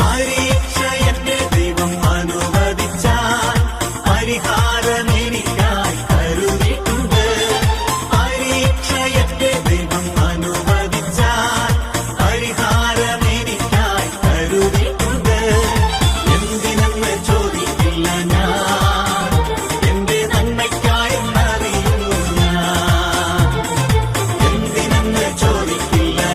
ദൈവം ദൈവം അനുവദിച്ചാൽ പരിഹാരം